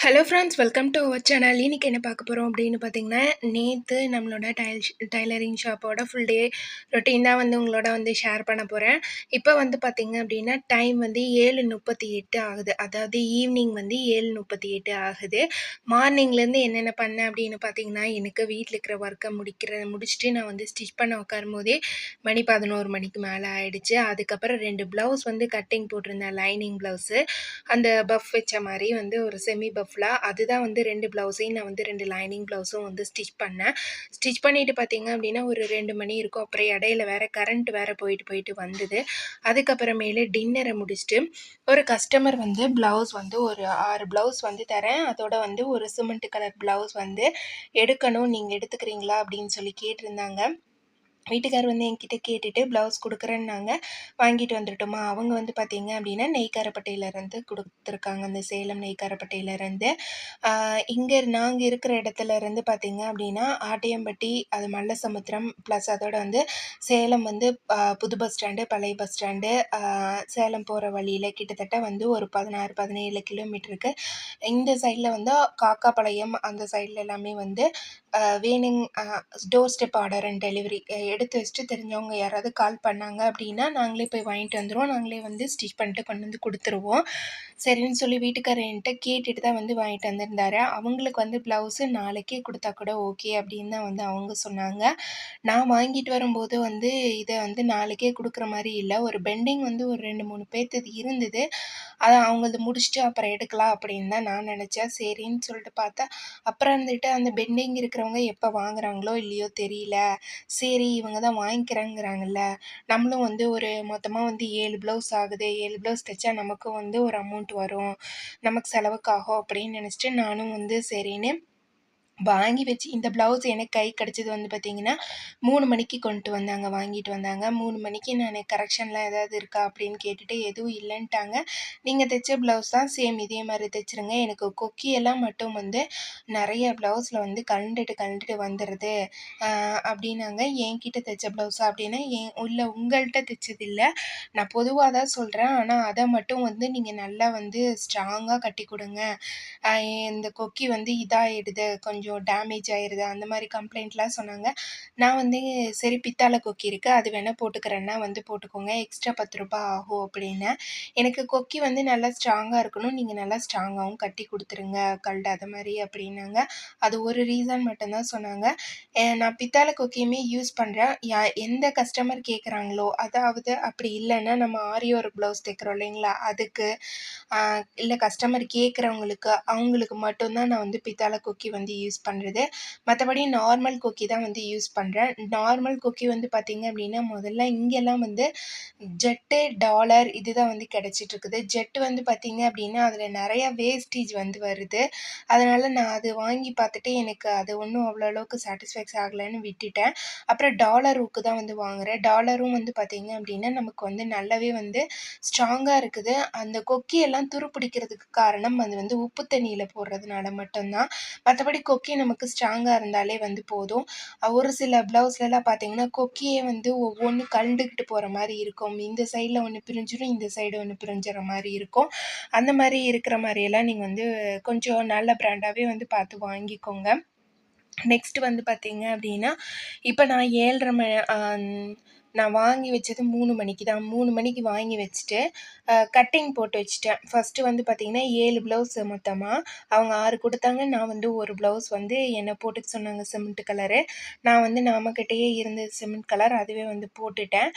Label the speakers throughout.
Speaker 1: Hello friends welcome to our channel இன்றைக்கி என்ன பார்க்க போகிறோம் அப்படின்னு பார்த்தீங்கன்னா நேற்று நம்மளோட டைல் டைலரிங் ஷாப்போட ஃபுல் டே ரொட்டீன் தான் வந்து உங்களோட வந்து ஷேர் பண்ண போகிறேன் இப்போ வந்து பார்த்தீங்க அப்படின்னா டைம் வந்து ஏழு முப்பத்தி எட்டு ஆகுது. அதாவது ஈவினிங் வந்து ஏழு முப்பத்தி எட்டு ஆகுது. மார்னிங்லேருந்து என்னென்ன பண்ணேன் அப்படின்னு பார்த்தீங்கன்னா எனக்கு வீட்டில் இருக்கிற ஒர்க்கை முடிக்கிற முடிச்சுட்டு நான் வந்து ஸ்டிச் பண்ண உட்காரும் போதே மணி பதினோரு மணிக்கு மேலே ஆகிடுச்சு அதுக்கப்புறம் ரெண்டு ப்ளவுஸ் வந்து கட்டிங் போட்டிருந்தேன் லைனிங் ப்ளவுஸு அந்த பஃப் வச்ச மாதிரி வந்து ஒரு செமி பஃப் ஃபுல்லாக அதுதான் வந்து ரெண்டு ப்ளவுஸையும் நான் வந்து ரெண்டு லைனிங் ப்ளவுஸும் வந்து ஸ்டிச் பண்ணேன். ஸ்டிச் பண்ணிவிட்டு பார்த்தீங்க அப்படின்னா ஒரு ரெண்டு மணி இருக்கும். அப்புறம் இடையில வேறு கரண்ட் வேறு போயிட்டு போயிட்டு வந்தது. அதுக்கப்புறமேலு டின்னரை முடிச்சுட்டு ஒரு கஸ்டமர் வந்து ப்ளவுஸ் வந்து ஒரு ஆறு ப்ளவுஸ் வந்து தரேன். அதோட வந்து ஒரு சிமெண்ட் கலர் ப்ளவுஸ் வந்து எடுக்கணும். நீங்கள் எடுத்துக்கிறீங்களா அப்படின்னு சொல்லி கேட்டிருந்தாங்க. வீட்டுக்கார் வந்து என்கிட்ட கேட்டுட்டு ப்ளவுஸ் கொடுக்குறேன்னாங்க. வாங்கிட்டு வந்துட்டோமா. அவங்க வந்து பார்த்தீங்க அப்படின்னா நெய்க்காரப்பட்டையிலேருந்து கொடுத்துருக்காங்க. அந்த சேலம் நெய்க்காரப்பட்டையிலேருந்து. இங்கே நாங்கள் இருக்கிற இடத்துல இருந்து பார்த்தீங்க அப்படின்னா ஆட்டியம்பட்டி அது மல்லசமுத்திரம் ப்ளஸ் அதோட வந்து சேலம் வந்து புது பஸ் ஸ்டாண்டு பழைய பஸ் ஸ்டாண்டு சேலம் போகிற வழியில் கிட்டத்தட்ட வந்து ஒரு பதினாறு பதினேழு கிலோமீட்டருக்கு. இந்த சைடில் வந்து காக்காப்பாளையம் அந்த சைடில் எல்லாமே வந்து வேணுங் door step order and delivery எடுத்து வச்சுட்டு தெரிஞ்சவங்க யாராவது கால் பண்ணாங்க அப்படின்னா நாங்களே போய் வாங்கிட்டு வந்துடுவோம் நாங்களே வந்து ஸ்டிச் பண்ணிட்டு கொண்டு வந்து கொடுத்துருவோம். சரின்னு சொல்லி வீட்டுக்காரர் கேட்டுட்டு தான் வந்து வாங்கிட்டு வந்திருந்தாரு. அவங்களுக்கு வந்து ப்ளவுஸு நாளைக்கே கொடுத்தா கூட ஓகே அப்படின்னு தான் வந்து அவங்க சொன்னாங்க. நான் வாங்கிட்டு வரும்போது வந்து இதை வந்து நாளைக்கே கொடுக்குற மாதிரி இல்லை. ஒரு பெண்டிங் வந்து ஒரு ரெண்டு மூணு பேர்த்தது இருந்தது. அதை அவங்களது முடிச்சுட்டு அப்புறம் எடுக்கலாம் அப்படின்னு தான் நான் நினச்சேன். சரின்னு சொல்லிட்டு பார்த்தா அப்புறம் வந்துட்டு அந்த பெண்டிங் இருக்கிறவங்க எப்போ வாங்குறாங்களோ இல்லையோ தெரியல. சரி இவங்க தான் வாங்கிக்கிறாங்கிறாங்கல்ல நம்மளும் வந்து ஒரு மொத்தமாக வந்து ஏழு ப்ளவுஸ் ஆகுது ஏழு ப்ளவுஸ் தைச்சா நமக்கும் வந்து ஒரு அமௌண்ட் வரும் நமக்கு செலவுக்காகும் அப்படின்னு நினச்சிட்டு நானும் வந்து சரின்னு வாங்கி வச்சு இந்த ப்ளவுஸ் எனக்கு கை கிடச்சது வந்து பார்த்திங்கன்னா மூணு மணிக்கு கொண்டு வந்தாங்க வாங்கிட்டு வந்தாங்க. மூணு மணிக்கு நான் கரெக்ஷன்லாம் ஏதாவது இருக்கா அப்படின்னு கேட்டுட்டு எதுவும் இல்லைன்ட்டாங்க. நீங்கள் தைச்ச ப்ளவுஸ் தான் சேம் இதே மாதிரி தைச்சிருங்க. எனக்கு கொக்கியெல்லாம் மட்டும் வந்து நிறைய ப்ளவுஸில் வந்து கண்டுட்டு கண்டுட்டு வந்துடுது அப்படின்னாங்க. என்கிட்ட தைச்ச ப்ளவுஸா அப்படின்னா என் உள்ள உங்கள்கிட்ட தைச்சது இல்லை நான் பொதுவாக தான் சொல்கிறேன் ஆனால் அதை மட்டும் வந்து நீங்கள் நல்லா வந்து ஸ்ட்ராங்காக கட்டி கொடுங்க. இந்த கொக்கி வந்து இதாகிடுது கொஞ்சம் கொஞ்சம் டேமேஜ் ஆயிடுது அந்த மாதிரி கம்ப்ளைண்ட்லாம் சொன்னாங்க. நான் வந்து சரி பித்தாழை கொக்கி இருக்குது அது வேணால் போட்டுக்கிறேன்னா வந்து போட்டுக்கோங்க. எக்ஸ்ட்ரா பத்து ரூபாய் ஆகும் அப்படின்னு. எனக்கு கொக்கி வந்து நல்லா ஸ்ட்ராங்காக இருக்கணும். நீங்கள் நல்லா ஸ்ட்ராங்காகவும் கட்டி கொடுத்துருங்க. கல்டு அது மாதிரி அப்படின்னாங்க. அது ஒரு ரீசன் மட்டும்தான் சொன்னாங்க. நான் பித்தாழை கொக்கியுமே யூஸ் பண்ணுறேன் யா எந்த கஸ்டமர் கேட்குறாங்களோ அதாவது அப்படி இல்லைன்னா நம்ம ஆரி ஒரு ப்ளவுஸ் தைக்கிறோம் இல்லைங்களா? அதுக்கு இல்லை கஸ்டமர் கேட்குறவங்களுக்கு அவங்களுக்கு மட்டும்தான் நான் வந்து பித்தாழை கொக்கி வந்து யூஸ் பண்ணுறது மற்றபடி நார்மல் கொக்கி தான் வந்து யூஸ் பண்ணுறேன் நார்மல் கொக்கி வந்து பார்த்திங்க அப்படின்னா முதல்ல இங்கெல்லாம் வந்து ஜெட்டு டாலர் இதுதான் வந்து கிடச்சிட்ருக்குது. ஜெட்டு வந்து பார்த்திங்க அப்படின்னா அதில் நிறையா வேஸ்டேஜ் வந்து வருது. அதனால் நான் அது வாங்கி பார்த்துட்டு எனக்கு அது ஒன்றும் அவ்வளோ அளவுக்கு சாட்டிஸ்ஃபேக்ஸ் ஆகலைன்னு விட்டுட்டேன். அப்புறம் டாலர் ஊக்கு தான் வந்து வாங்குகிறேன் டாலரும் வந்து பார்த்திங்க அப்படின்னா நமக்கு வந்து நல்லாவே வந்து ஸ்ட்ராங்காக இருக்குது. அந்த கொக்கியெல்லாம் துருப்பிடிக்கிறதுக்கு காரணம் அது வந்து உப்பு தண்ணியில் போடுறதுனால மட்டும்தான். மற்றபடி கொக்கி கொக்கி நமக்கு ஸ்ட்ராங்காக இருந்தாலே வந்து போதும். ஒரு சில ப்ளவுஸ்லலாம் பார்த்தீங்கன்னா கொக்கியே வந்து ஒவ்வொன்று கண்டுக்கிட்டு போகிற மாதிரி இருக்கும். இந்த சைடில் ஒன்று பிரிஞ்சிடும் இந்த சைடு ஒன்று பிரிஞ்சிற மாதிரி இருக்கும். அந்த மாதிரி இருக்கிற மாதிரியெல்லாம் நீங்கள் வந்து கொஞ்சம் நல்ல ப்ராண்டாகவே வந்து பார்த்து வாங்கிக்கோங்க. நெக்ஸ்ட் வந்து பார்த்தீங்க அப்படின்னா இப்போ நான் ஏழ்ரை ம நான் வாங்கி வச்சது மூணு மணிக்கு தான். மூணு மணிக்கு வாங்கி வச்சுட்டு கட்டிங் போட்டு வச்சுட்டேன். ஃபஸ்ட்டு வந்து பார்த்திங்கன்னா ஏழு ப்ளவுஸ் மொத்தமாக அவங்க ஆறு கொடுத்தாங்க. நான் வந்து ஒரு ப்ளவுஸ் வந்து என்னை போட்டுக்க சொன்னாங்க சிமெண்ட் கலரு நான் வந்து நாமக்கிட்டேயே இருந்த சிமெண்ட் கலர் அதுவே வந்து போட்டுட்டேன்.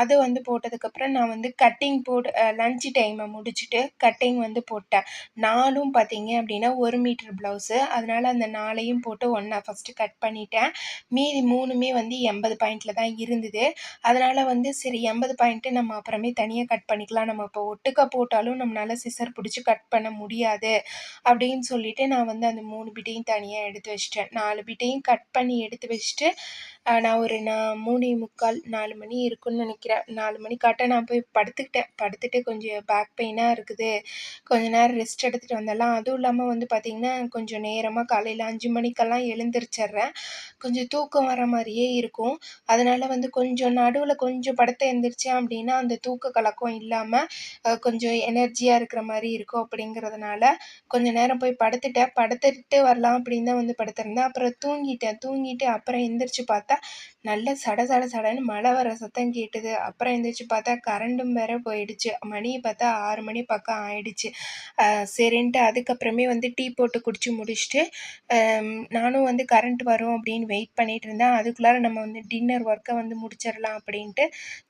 Speaker 1: அது வந்து போட்டதுக்கப்புறம் நான் வந்து கட்டிங் போட்டு லன்ச் டைமை முடிச்சுட்டு கட்டிங் வந்து போட்டேன். நாலும் பார்த்திங்க அப்படின்னா ஒரு மீட்டர் ப்ளவுஸு அதனால் அந்த நாளையும் போட்டு ஒன்றா ஃபஸ்ட்டு கட் பண்ணிட்டேன். மீதி மூணுமே வந்து எண்பது பாயிண்டில் தான் இருந்தது. இருக்குது. அதனால் வந்து சரி எண்பது பாயிண்ட்டு நம்ம அப்புறமே தனியாக கட் பண்ணிக்கலாம். நம்ம இப்போ ஒட்டுக்க போட்டாலும் நம்மளால் சிசர் பிடிச்சி கட் பண்ண முடியாது. அப்படின்னு சொல்லிட்டு நான் வந்து அந்த மூணு பிட்டையும் தனியாக எடுத்து வச்சிட்டேன். நாலு பிட்டையும் கட் பண்ணி எடுத்து வச்சுட்டு நான் ஒரு நான் மூணே முக்கால் நாலு மணி இருக்குன்னு நினைக்கிறேன். நாலு மணி கரெக்டாக நான் போய் படுத்துக்கிட்டேன். படுத்துட்டு கொஞ்சம் பேக் பெயினாக இருக்குது. கொஞ்ச நேரம் ரெஸ்ட் எடுத்துகிட்டு வந்தலாம் அதுவும் இல்லாமல் வந்து பார்த்திங்கன்னா கொஞ்சம் நேரமாக காலையில் அஞ்சு மணிக்கெல்லாம் எழுந்திரிச்சிட்றேன் கொஞ்சம் தூக்கம் வர மாதிரியே இருக்கும். அதனால் வந்து கொஞ்சம் கொஞ்சம் நடுவில் கொஞ்சம் படுத்து எழுந்திரிச்சேன் அப்படின்னா, அந்த தூக்க கலக்கம் இல்லாமல் கொஞ்சம் எனர்ஜியாக இருக்கிற மாதிரி இருக்கும் அப்படிங்கிறதுனால, கொஞ்சம் நேரம் போய் படுத்துட்டேன். படுத்துட்டு வரலாம் அப்படின்னு தான் வந்து படுத்திருந்தேன். அப்புறம் தூங்கிட்டேன். தூங்கிட்டு அப்புறம் எந்திரிச்சு பார்த்தா, நல்ல சட சட சடன்னு மழை வர சத்தம் கேட்டுது. அப்புறம் எந்திரிச்சு பார்த்தா கரண்டும் வேற போயிடுச்சு. மணி பார்த்தா ஆறு மணி பக்கம் ஆயிடுச்சு. சரின்ட்டு அதுக்கப்புறமே வந்து டீ போட்டு குடிச்சு முடிச்சுட்டு, நானும் வந்து கரண்ட் வரும் அப்படின்னு வெயிட் பண்ணிட்டு இருந்தேன். அதுக்குள்ளார நம்ம வந்து டின்னர் ஒர்க்கை வந்து முடிச்சு அரைச்சிடலாம் அப்படின்ட்டு,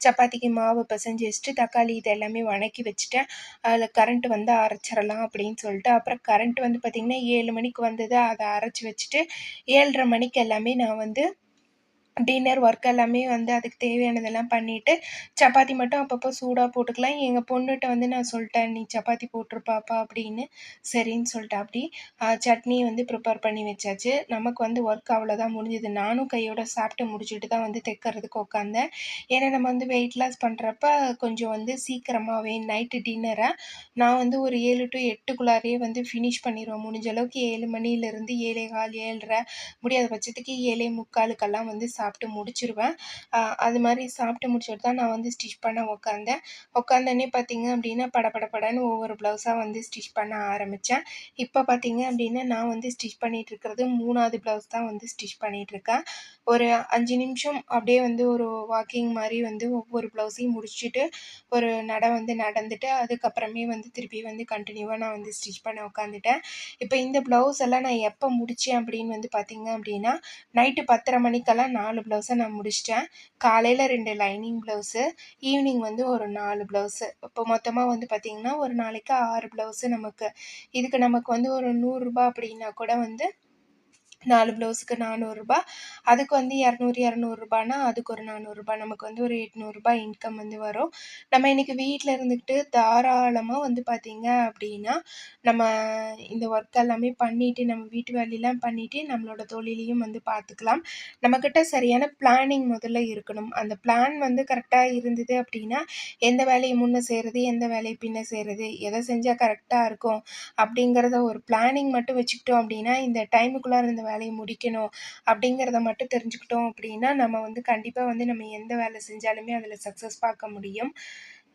Speaker 1: சப்பாத்திக்கு மாவு பிசைஞ்சு வச்சுட்டு, தக்காளி இது எல்லாமே வணக்கி வச்சுட்டேன். அதில் கரண்ட் வந்து அரைச்சிடலாம் அப்படின்னு சொல்லிட்டு, அப்புறம் கரண்ட் வந்து பார்த்திங்கன்னா ஏழு மணிக்கு வந்தது. அதை அரைச்சு வச்சுட்டு, ஏழரை மணிக்கு எல்லாமே நான் வந்து டின்னர் ஒர்க் எல்லாமே வந்து அதுக்கு தேவையானதெல்லாம் பண்ணிட்டு, சப்பாத்தி மட்டும் அப்பப்போ சூடாக போட்டுக்கலாம். எங்கள் பொண்ணுகிட்ட வந்து நான் சொல்லிட்டேன் "நீ சப்பாத்தி போட்டிருப்பாப்பா அப்படின்னு. சரின்னு சொல்லிட்டு அப்படி சட்னி வந்து ப்ரிப்பேர் பண்ணி வச்சாச்சு. நமக்கு வந்து ஒர்க் அவ்வளோதான் முடிஞ்சுது. நானும் கையோட சாப்பிட்டு முடிச்சுட்டு தான் வந்து தைக்கிறதுக்கு உட்காந்தேன். ஏன்னா நம்ம வந்து வெயிட் லாஸ் பண்ணுறப்ப கொஞ்சம் வந்து சீக்கிரமாகவே நைட்டு டின்னரை நான் வந்து ஒரு ஏழு டு எட்டுக்குள்ளாரையே வந்து ஃபினிஷ் பண்ணிடுவேன் முடிஞ்ச அளவுக்கு ஏழு மணிலேருந்து 7:15, 7:30 முடியாத பட்சத்துக்கு 7:45க்கெல்லாம் வந்து சாப்பிட்டு சாப்பிட்டு முடிச்சிருவேன் அது மாதிரி சாப்பிட்டு முடிச்சுட்டு தான் நான் வந்து ஸ்டிச் பண்ண உட்காந்தேன். உட்காந்தோனே பார்த்தீங்க அப்படின்னா, படபடபடன்னு ஒவ்வொரு ப்ளவுஸாக வந்து ஸ்டிச் பண்ண ஆரம்பித்தேன் இப்போ பார்த்தீங்க அப்படின்னா, நான் வந்து ஸ்டிச் பண்ணிகிட்டு இருக்கிறது மூணாவது ப்ளவுஸ் தான் வந்து ஸ்டிச் பண்ணிகிட்ருக்கேன் ஒரு அஞ்சு நிமிஷம் அப்படியே வந்து ஒரு வாக்கிங் மாதிரி வந்து ஒவ்வொரு ப்ளவுஸையும் முடிச்சுட்டு, ஒரு நடை வந்து நடந்துட்டு, அதுக்கப்புறமே வந்து திருப்பி வந்து கண்டினியூவாக நான் வந்து ஸ்டிச் பண்ண உட்காந்துட்டேன். இப்போ இந்த ப்ளவுஸ் எல்லாம் நான் எப்போ முடித்தேன் அப்படின்னு வந்து பார்த்தீங்க அப்படின்னா, நைட்டு பத்தரை மணிக்கெல்லாம் 4 ப்ளவுஸை நான் முடிச்சிட்டேன் காலையில் ரெண்டு லைனிங் ப்ளவுஸு, ஈவினிங் வந்து ஒரு நாலு ப்ளவுஸு. இப்போ மொத்தமாக வந்து பார்த்தீங்கன்னா, ஒரு நாளைக்கு ஆறு ப்ளவுஸு நமக்கு. இதுக்கு நமக்கு வந்து ஒரு நூறுரூபா அப்படின்னா கூட வந்து நாலு ப்ளவுஸுக்கு நானூறுரூபா அதுக்கு வந்து 200, 200னா அதுக்கு ஒரு நானூறுரூபா நமக்கு வந்து ஒரு எட்நூறுரூபா இன்கம் வந்து வரும். நம்ம இன்னைக்கு வீட்டில் இருந்துக்கிட்டு தாராளமாக வந்து பார்த்தீங்க அப்படின்னா, நம்ம இந்த ஒர்க் எல்லாமே பண்ணிவிட்டு நம்ம வீட்டு வேலையெல்லாம் பண்ணிவிட்டு நம்மளோட தொழிலையும் வந்து பார்த்துக்கலாம். நம்மக்கிட்ட சரியான பிளானிங் முதல்ல இருக்கணும். அந்த பிளான் வந்து கரெக்டாக இருந்தது அப்படின்னா, எந்த வேலையை முன்னே செய்கிறது எந்த வேலையை பின்ன செய்கிறது எதை செஞ்சால் கரெக்டாக இருக்கும் அப்படிங்கிறத ஒரு பிளானிங் மட்டும் வச்சுக்கிட்டோம் அப்படின்னா, இந்த டைமுக்குள்ளே இருந்த வேலையை முடிக்கணும் அப்படிங்கிறத மட்டும் தெரிஞ்சுக்கிட்டோம் அப்படின்னா, நம்ம வந்து கண்டிப்பாக வந்து நம்ம எந்த வேலை செஞ்சாலுமே அதில் சக்ஸஸ் பார்க்க முடியும்.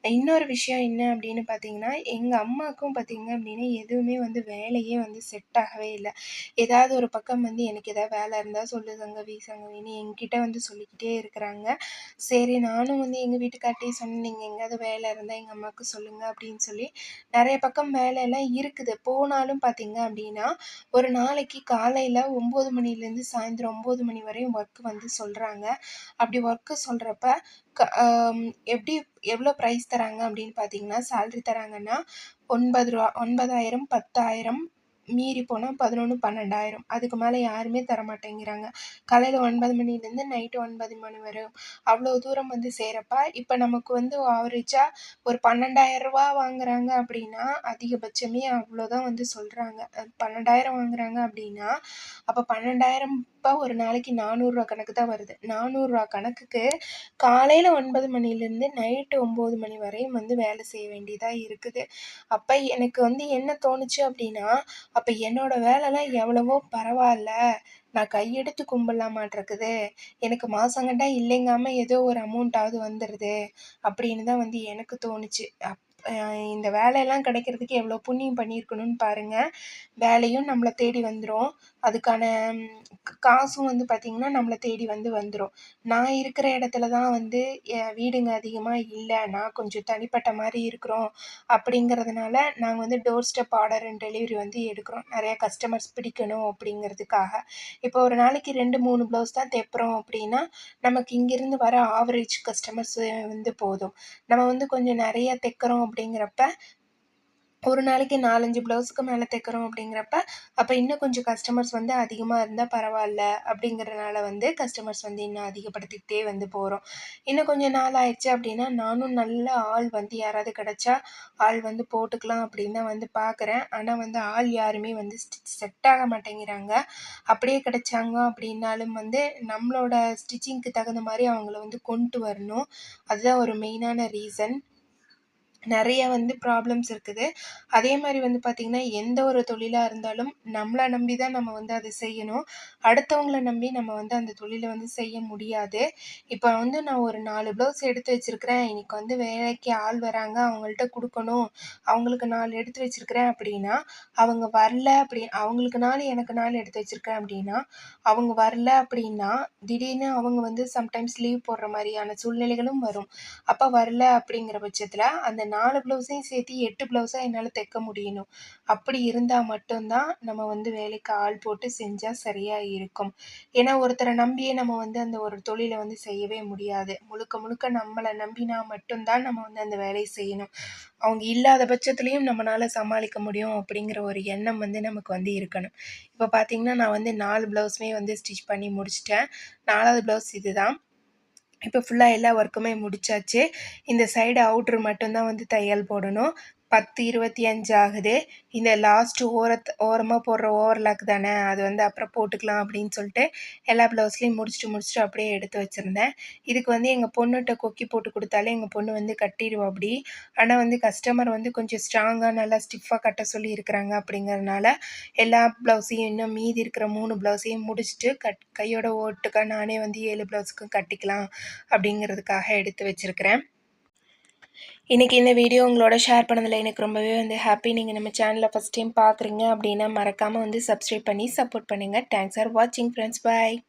Speaker 1: இன்னொரு விஷயம் என்ன அப்படின்னு பார்த்தீங்கன்னா, எங்கள் அம்மாவுக்கும் பார்த்தீங்க அப்படின்னா, எதுவுமே வந்து வேலையே வந்து செட் ஆகவே இல்லை ஏதாவது ஒரு பக்கம் வந்து எனக்கு ஏதாவது வேலை இருந்தால் சொல்லு சங்கவி, சங்கவின்னு என்கிட்ட வந்து சொல்லிக்கிட்டே இருக்கிறாங்க. சரி நானும் வந்து எங்கள் வீட்டுக்கார்ட்டயும் சொன்னேன், நீங்கள் எங்கேயாவது வேலை இருந்தால் எங்கள் அம்மாவுக்கு சொல்லுங்கள் அப்படின்னு சொல்லி. நிறைய பக்கம் வேலையெல்லாம் இருக்குது. போனாலும் பார்த்தீங்க அப்படின்னா, ஒரு நாளைக்கு காலையில் ஒம்பது மணிலேருந்து சாயந்தரம் ஒம்பது மணி வரையும் ஒர்க் வந்து சொல்கிறாங்க அப்படி ஒர்க்கு சொல்கிறப்ப க எப்படி எவ்வளோ ப்ரைஸ் தராங்க அப்படின்னு பார்த்தீங்கன்னா, சேல்ரி தராங்கன்னா, ஒன்பது ரூபா ஒன்பதாயிரம் பத்தாயிரம் மீறி போனால் பதினொன்று பன்னெண்டாயிரம் அதுக்கு மேலே யாருமே தரமாட்டேங்கிறாங்க. காலையில் ஒன்பது மணிலேருந்து நைட்டு ஒன்பது மணி வரையும். அவ்வளோ தூரம் வந்து சேரப்ப இப்போ நமக்கு வந்து ஆவரேஜாக ஒரு பன்னெண்டாயிரம் ரூபா வாங்குறாங்க அப்படின்னா, அதிகபட்சமே அவ்வளோதான் வந்து சொல்கிறாங்க பன்னெண்டாயிரம் வாங்குறாங்க அப்படின்னா, அப்போ பன்னெண்டாயிரம் கண்டிப்பாக ஒரு நாளைக்கு நானூறுரூவா கணக்கு தான் வருது. நானூறுரூவா கணக்குக்கு காலையில் ஒன்பது மணிலேருந்து நைட்டு ஒம்பது மணி வரையும் வந்து வேலை செய்ய வேண்டியதாக இருக்குது. அப்போ எனக்கு வந்து என்ன தோணுச்சு அப்படின்னா, அப்போ என்னோட வேலைலாம் எவ்வளவோ பரவாயில்ல நான் கையெடுத்து கும்பிடலாமாட்டிருக்குது எனக்கு மாசங்கண்டா இல்லைங்காம ஏதோ ஒரு அமௌண்ட்டாவது வந்துடுது அப்படின்னு தான் வந்து எனக்கு தோணுச்சு. இந்த வேலையெல்லாம் கிடைக்கிறதுக்கு எவ்வளோ புண்ணியம் பண்ணியிருக்கணும்னு பாருங்கள் வேலையும் நம்மளை தேடி வந்துடும் அதுக்கான காசும் வந்து பார்த்திங்கன்னா நம்மளை தேடி வந்து வந்துடும் நான் இருக்கிற இடத்துல தான் வந்து வீடுங்க அதிகமாக இல்லை நான் கொஞ்சம் தனிப்பட்ட மாதிரி இருக்கிறோம். அப்படிங்கிறதுனால நாங்கள் வந்து door step order and delivery வந்து எடுக்கிறோம். நிறையா கஸ்டமர்ஸ் பிடிக்கணும் அப்படிங்கிறதுக்காக. இப்போ ஒரு நாளைக்கு 2, 3 ப்ளவுஸ் தான் தைப்புறோம் அப்படின்னா, நமக்கு இங்கேருந்து வர ஆவரேஜ் கஸ்டமர்ஸ் வந்து போதும். நம்ம வந்து கொஞ்சம் நிறைய தைக்கிறோம் அப்படிங்கிறப்ப, ஒரு நாளைக்கு 4, 5 ப்ளவுஸுக்கு மேலே தைக்கிறோம் அப்படிங்கிறப்ப, அப்போ இன்னும் கொஞ்சம் கஸ்டமர்ஸ் வந்து அதிகமாக இருந்தால் பரவாயில்ல அப்படிங்கிறனால வந்து கஸ்டமர்ஸ் வந்து இன்னும் அதிகப்படுத்திக்கிட்டே வந்து போகிறோம் இன்னும் கொஞ்சம் நாள் ஆயிடுச்சு அப்படின்னா, நானும் நல்ல ஆள் வந்து யாராவது கிடைச்சா, ஆள் வந்து போட்டுக்கலாம் அப்படின்னு தான் வந்து பார்க்குறேன். ஆனால் வந்து ஆள் யாருமே வந்து ஸ்டிச் செட் ஆக மாட்டேங்கிறாங்க. அப்படியே கிடச்சாங்க அப்படின்னாலும் வந்து, நம்மளோட ஸ்டிச்சிங்க்கு தகுந்த மாதிரி அவங்கள வந்து கொண்டு வரணும். அதுதான் ஒரு மெயினான ரீசன். நிறைய வந்து ப்ராப்ளம்ஸ் இருக்குது. அதே மாதிரி வந்து பார்த்திங்கன்னா எந்த ஒரு தொழிலாக இருந்தாலும் நம்மளை நம்பி தான் நம்ம வந்து அதை செய்யணும். அடுத்தவங்கள நம்பி நம்ம வந்து அந்த தொழிலை வந்து செய்ய முடியாது. இப்போ வந்து நான் ஒரு நாலு ப்ளவுஸ் எடுத்து வச்சுருக்கிறேன். இன்றைக்கி வந்து வேலைக்கு ஆள் வராங்க. அவங்கள்ட்ட கொடுக்கணும். அவங்களுக்கு நாலு எடுத்து வச்சுருக்கிறேன் அப்படின்னா அவங்க வரல அப்படி அவங்களுக்கு நாலு எனக்கு நாலு எடுத்து வச்சுருக்கேன் அப்படின்னா அவங்க வரல அப்படின்னா திடீர்னு அவங்க வந்து சம்டைம்ஸ் லீவ் போடுற மாதிரியான சூழ்நிலைகளும் வரும். அப்போ வரல அப்படிங்கிற பட்சத்தில் அந்த நாலு ப்ளவுஸையும் சேர்த்து எட்டு ப்ளவுஸாக என்னால் தைக்க முடியணும். அப்படி இருந்தால் மட்டும்தான் நம்ம வந்து வேலைக்கு ஆள் போட்டு செஞ்சால் சரியாக இருக்கும். ஏன்னா ஒருத்தரை நம்பியே நம்ம வந்து அந்த ஒரு தொழிலை வந்து செய்யவே முடியாது. முழுக்க முழுக்க நம்மளை நம்பினா மட்டும்தான் நம்ம வந்து அந்த வேலையை செய்யணும். அவங்க இல்லாத பட்சத்துலேயும் நம்மளால் சமாளிக்க முடியும் அப்படிங்கிற ஒரு எண்ணம் வந்து நமக்கு வந்து இருக்கணும். இப்போ பார்த்திங்கன்னா நான் வந்து நாலு ப்ளவுஸுமே வந்து ஸ்டிச் பண்ணி முடிச்சிட்டேன். நாலாவது ப்ளவுஸ் இது தான் இப்போ ஃபுல்லாக எல்லா ஒர்க்குமே முடிச்சாச்சு. இந்த சைடு அவுட்ரு மட்டும்தான் வந்து தையல் போடணும். பத்து இருபத்தி அஞ்சு ஆகுது இந்த லாஸ்ட்டு ஓரத் ஓரமாக போடுற ஓவர்லாக் தானே அது வந்து அப்புறம் போட்டுக்கலாம் அப்படின்னு சொல்லிட்டு எல்லா ப்ளவுஸ்லேயும் முடிச்சுட்டு முடிச்சுட்டு அப்படியே எடுத்து வச்சுருந்தேன். இதுக்கு வந்து எங்கள் பொண்ணுகிட்ட கொக்கி போட்டு கொடுத்தாலே எங்கள் பொண்ணு வந்து கட்டிடுவோம் அப்படி. ஆனால் வந்து கஸ்டமர் வந்து கொஞ்சம் ஸ்ட்ராங்காக நல்லா ஸ்டிஃபாக கட்ட சொல்லி இருக்கிறாங்க அப்படிங்கிறனால எல்லா ப்ளவுஸையும் இன்னும் மீதி இருக்கிற மூணு ப்ளவுஸையும் முடிச்சுட்டு கட் கையோட ஓட்டுக்காக நானே வந்து ஏழு ப்ளவுஸுக்கும் கட்டிக்கலாம் அப்படிங்கிறதுக்காக எடுத்து வச்சுருக்கிறேன். இன்றைக்கி இந்த வீடியோ உங்களோட ஷேர் பண்ணதில் எனக்கு ரொம்பவே வந்து ஹாப்பி நீங்கள் நம்ம சேனலில் ஃபஸ்ட் டைம் பார்க்குறீங்க அப்படின்னா மறக்காமல் வந்து சப்ஸ்கிரைப் பண்ணி சப்போர்ட் பண்ணுங்கள் தேங்க்ஸ் ஃபார் வாட்சிங் ஃப்ரெண்ட்ஸ் பாய்